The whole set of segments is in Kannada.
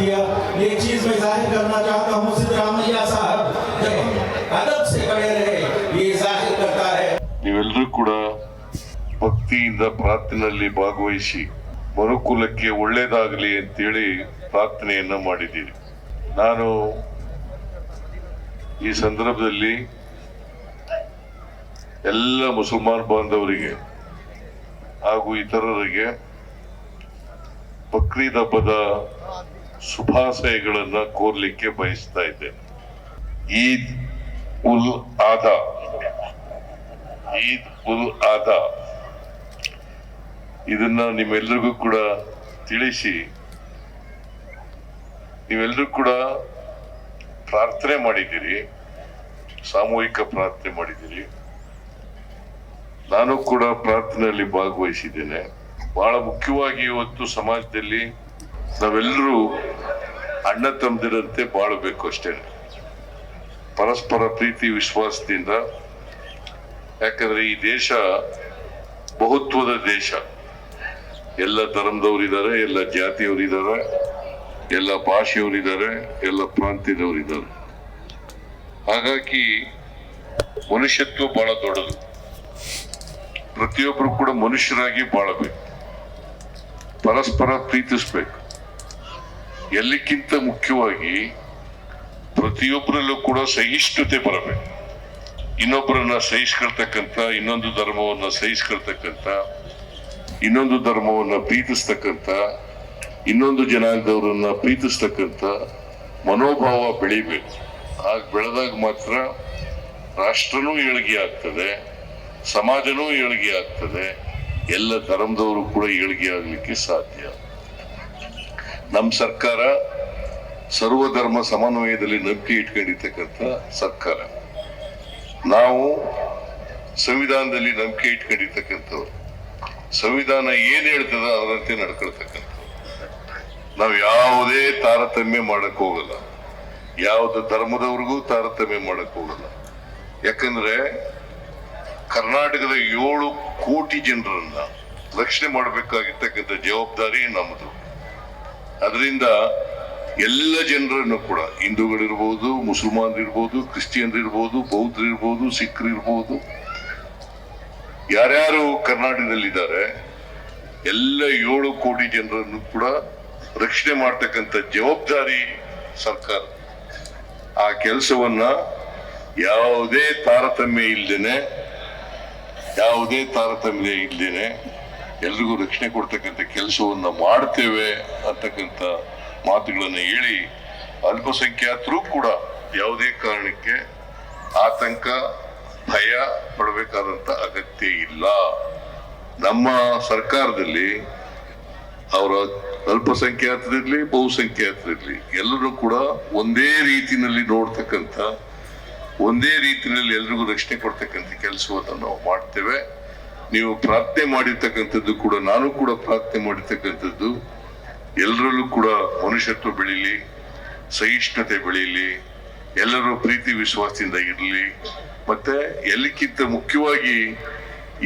दिया एक चीज मैं जाहिर करना चाहता हूँ सिद्धरामैया साहब जब हम अदब से खड़े रहे ये जाहिर करता है ನೀವೆಲ್ಲರೂ ಕೂಡ ಭಕ್ತಿಯಿಂದ ಪ್ರಾರ್ಥನೆಯಲ್ಲಿ ಭಾಗವಹಿಸಿ ಮನುಕುಲಕ್ಕೆ ಒಳ್ಳೇದಾಗಲಿ ಅಂತೇಳಿ ಪ್ರಾರ್ಥನೆಯನ್ನ ಮಾಡಿದ್ದೀರಿ ನಾನು ಈ ಸಂದರ್ಭದಲ್ಲಿ ಎಲ್ಲ ಮುಸಲ್ಮಾನ್ ಬಾಂಧವರಿಗೆ ಹಾಗೂ ಇತರರಿಗೆ ಬಕ್ರೀದ್ ಹಬ್ಬದ ಶುಭಾಶಯಗಳನ್ನ ಕೋರ್ಲಿಕ್ಕೆ ಬಯಸ್ತಾ ಇದ್ದೇನೆ. ಈದ್ ಉಲ್ ಆದ ಈದ್ ಉಲ್ ಆದ ಇದನ್ನ ನಿಮ್ಮೆಲ್ಲರಿಗೂ ಕೂಡ ತಿಳಿಸಿ ನೀವೆಲ್ಲರೂ ಕೂಡ ಪ್ರಾರ್ಥನೆ ಮಾಡಿದ್ದೀರಿ, ಸಾಮೂಹಿಕ ಪ್ರಾರ್ಥನೆ ಮಾಡಿದ್ದೀರಿ. ನಾನು ಕೂಡ ಪ್ರಾರ್ಥನೆಯಲ್ಲಿ ಭಾಗವಹಿಸಿದ್ದೇನೆ. ಬಹಳ ಮುಖ್ಯವಾಗಿ ಇವತ್ತು ಸಮಾಜದಲ್ಲಿ ನಾವೆಲ್ಲರೂ ಅಣ್ಣ ತಮ್ಮದಿರಂತೆ ಬಾಳಬೇಕು ಅಷ್ಟೇ. ಪರಸ್ಪರ ಪ್ರೀತಿ, ವಿಶ್ವಾಸದಿಂದ. ಯಾಕಂದ್ರೆ ಈ ದೇಶ ಬಹುತ್ವದ ದೇಶ. ಎಲ್ಲ ಧರ್ಮದವರಿದ್ದಾರೆ, ಎಲ್ಲ ಜಾತಿಯವರಿದ್ದಾರೆ, ಎಲ್ಲ ಭಾಷೆಯವರಿದ್ದಾರೆ, ಎಲ್ಲ ಪ್ರಾಂತ್ಯದವರಿದ್ದಾರೆ. ಹಾಗಾಗಿ ಮನುಷ್ಯತ್ವ ಬಹಳ ದೊಡ್ಡದು. ಪ್ರತಿಯೊಬ್ಬರು ಕೂಡ ಮನುಷ್ಯರಾಗಿ ಬಾಳಬೇಕು. ಪರಸ್ಪರ ಪ್ರೀತಿಸ್ಬೇಕು. ಎಲ್ಲಕ್ಕಿಂತ ಮುಖ್ಯವಾಗಿ ಪ್ರತಿಯೊಬ್ಬರಲ್ಲೂ ಕೂಡ ಸಹಿಷ್ಣುತೆ ಬರಬೇಕು. ಇನ್ನೊಬ್ಬರನ್ನ ಸಹಿಸ್ಕೊಳ್ತಕ್ಕಂಥ ಇನ್ನೊಂದು ಧರ್ಮವನ್ನ ಸಹಿಸ್ಕೊಳ್ತಕ್ಕಂಥ ಇನ್ನೊಂದು ಧರ್ಮವನ್ನ ಪ್ರೀತಿಸ್ತಕ್ಕಂಥ, ಇನ್ನೊಂದು ಜನಾಂಗದವರನ್ನ ಪ್ರೀತಿಸ್ತಕ್ಕಂಥ ಮನೋಭಾವ ಬೆಳಿಬೇಕು. ಹಾಗೆ ಬೆಳೆದಾಗ ಮಾತ್ರ ರಾಷ್ಟ್ರನೂ ಏಳಿಗೆ ಆಗ್ತದೆ, ಸಮಾಜನೂ ಏಳಿಗೆ ಆಗ್ತದೆ, ಎಲ್ಲ ಧರ್ಮದವರು ಕೂಡ ಏಳಿಗೆ ಆಗಲಿಕ್ಕೆ ಸಾಧ್ಯ. ನಮ್ಮ ಸರ್ಕಾರ ಸರ್ವಧರ್ಮ ಸಮನ್ವಯದಲ್ಲಿ ನಂಬಿಕೆ ಇಟ್ಕೊಂಡಿರ್ತಕ್ಕಂಥ ಸರ್ಕಾರ. ನಾವು ಸಂವಿಧಾನದಲ್ಲಿ ನಂಬಿಕೆ ಇಟ್ಕೊಂಡಿರ್ತಕ್ಕಂಥವ್ರು. ಸಂವಿಧಾನ ಏನ್ ಹೇಳ್ತದ ಅದರಂತೆ ನಡ್ಕೊಳ್ತಕ್ಕಂಥ ನಾವು ಯಾವುದೇ ತಾರತಮ್ಯ ಮಾಡಕ್ ಹೋಗಲ್ಲ. ಯಾವ್ದು ಧರ್ಮದವ್ರಿಗೂ ತಾರತಮ್ಯ ಮಾಡಕ್ ಹೋಗಲ್ಲ. ಯಾಕಂದ್ರೆ ಕರ್ನಾಟಕದ ಏಳು ಕೋಟಿ ಜನರನ್ನ ರಕ್ಷಣೆ ಮಾಡಬೇಕಾಗಿರ್ತಕ್ಕಂಥ ಜವಾಬ್ದಾರಿ ನಮ್ಮದು ಅದರಿಂದ ಎಲ್ಲ ಜನರನ್ನು ಕೂಡ, ಹಿಂದೂಗಳಿರ್ಬೋದು, ಮುಸಲ್ಮಾನರಿರ್ಬೋದು, ಕ್ರಿಶ್ಚಿಯನ್ರಿರ್ಬೋದು, ಬೌದ್ಧರಿರ್ಬೋದು, ಸಿಖ್ರಿರ್ಬೋದು, ಯಾರ್ಯಾರು ಕರ್ನಾಟಕದಲ್ಲಿದ್ದಾರೆ, ಎಲ್ಲ ಏಳು ಕೋಟಿ ಜನರನ್ನು ಕೂಡ ರಕ್ಷಣೆ ಮಾಡ್ತಕ್ಕಂಥ ಜವಾಬ್ದಾರಿ ಸರ್ಕಾರ. ಆ ಕೆಲಸವನ್ನ ಯಾವುದೇ ತಾರತಮ್ಯ ಇಲ್ದೇನೆ, ಯಾವುದೇ ತಾರತಮ್ಯ ಇಲ್ದೇನೆ ಎಲ್ರಿಗೂ ರಕ್ಷಣೆ ಕೊಡ್ತಕ್ಕಂಥ ಕೆಲಸವನ್ನ ಮಾಡ್ತೇವೆ ಅಂತಕ್ಕಂಥ ಮಾತುಗಳನ್ನು ಹೇಳಿ ಅಲ್ಪಸಂಖ್ಯಾತರು ಕೂಡ ಯಾವುದೇ ಕಾರಣಕ್ಕೆ ಆತಂಕ, ಭಯ ಪಡಬೇಕಾದಂತ ಅಗತ್ಯ ಇಲ್ಲ. ನಮ್ಮ ಸರ್ಕಾರದಲ್ಲಿ ಅವರ ಅಲ್ಪಸಂಖ್ಯಾತರಿರ್ಲಿ, ಬಹುಸಂಖ್ಯಾತರಿರ್ಲಿ, ಎಲ್ಲರೂ ಕೂಡ ಒಂದೇ ರೀತಿಯಲ್ಲಿ ನೋಡ್ತಕ್ಕಂಥ, ಒಂದೇ ರೀತಿಯಲ್ಲಿ ಎಲ್ರಿಗೂ ರಕ್ಷಣೆ ಕೊಡ್ತಕ್ಕಂಥ ಕೆಲಸವನ್ನು ನಾವು ಮಾಡ್ತೇವೆ. ನೀವು ಪ್ರಾರ್ಥನೆ ಮಾಡಿರ್ತಕ್ಕಂಥದ್ದು ಕೂಡ, ನಾನು ಕೂಡ ಪ್ರಾರ್ಥನೆ ಮಾಡಿರ್ತಕ್ಕಂಥದ್ದು ಎಲ್ಲರಲ್ಲೂ ಕೂಡ ಮನುಷ್ಯತ್ವ ಬೆಳೀಲಿ, ಸಹಿಷ್ಣುತೆ ಬೆಳೀಲಿ, ಎಲ್ಲರೂ ಪ್ರೀತಿ ವಿಶ್ವಾಸದಿಂದ ಇರಲಿ. ಮತ್ತೆ ಎಲ್ಲಕ್ಕಿಂತ ಮುಖ್ಯವಾಗಿ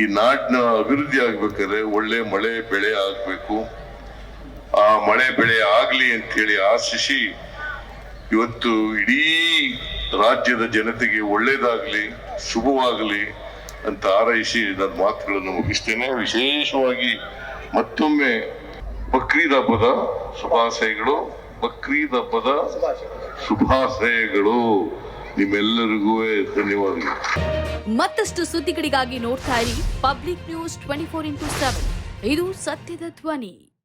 ಈ ನಾಡಿನ ಅಭಿವೃದ್ಧಿ ಆಗ್ಬೇಕಾದ್ರೆ ಒಳ್ಳೆ ಮಳೆ ಬೆಳೆ ಆಗ್ಬೇಕು. ಆ ಮಳೆ ಬೆಳೆ ಆಗ್ಲಿ ಅಂತ ಹೇಳಿ ಆಶಿಸಿ ಇವತ್ತು ಇಡೀ ರಾಜ್ಯದ ಜನತೆಗೆ ಒಳ್ಳೇದಾಗ್ಲಿ, ಶುಭವಾಗಲಿ ಅಂತ ಹಾರೈಸಿ ನನ್ನ ಮಾತುಗಳನ್ನು ಮುಗಿಸ್ತೇನೆ. ವಿಶೇಷವಾಗಿ ಮತ್ತೊಮ್ಮೆ ಬಕ್ರೀದ್ ಹಬ್ಬದ ಶುಭಾಶಯಗಳು ಬಕ್ರೀದ್ ಹಬ್ಬದ ಶುಭಾಶಯಗಳು. ನಿಮ್ಮೆಲ್ಲರಿಗೂ ಧನ್ಯವಾದಗಳು. ಮತ್ತಷ್ಟು ಸುದ್ದಿಗಳಿಗಾಗಿ ನೋಡ್ತಾ ಇರಿ public news twenty four into seven. ಇದು ಸತ್ಯದ ಧ್ವನಿ.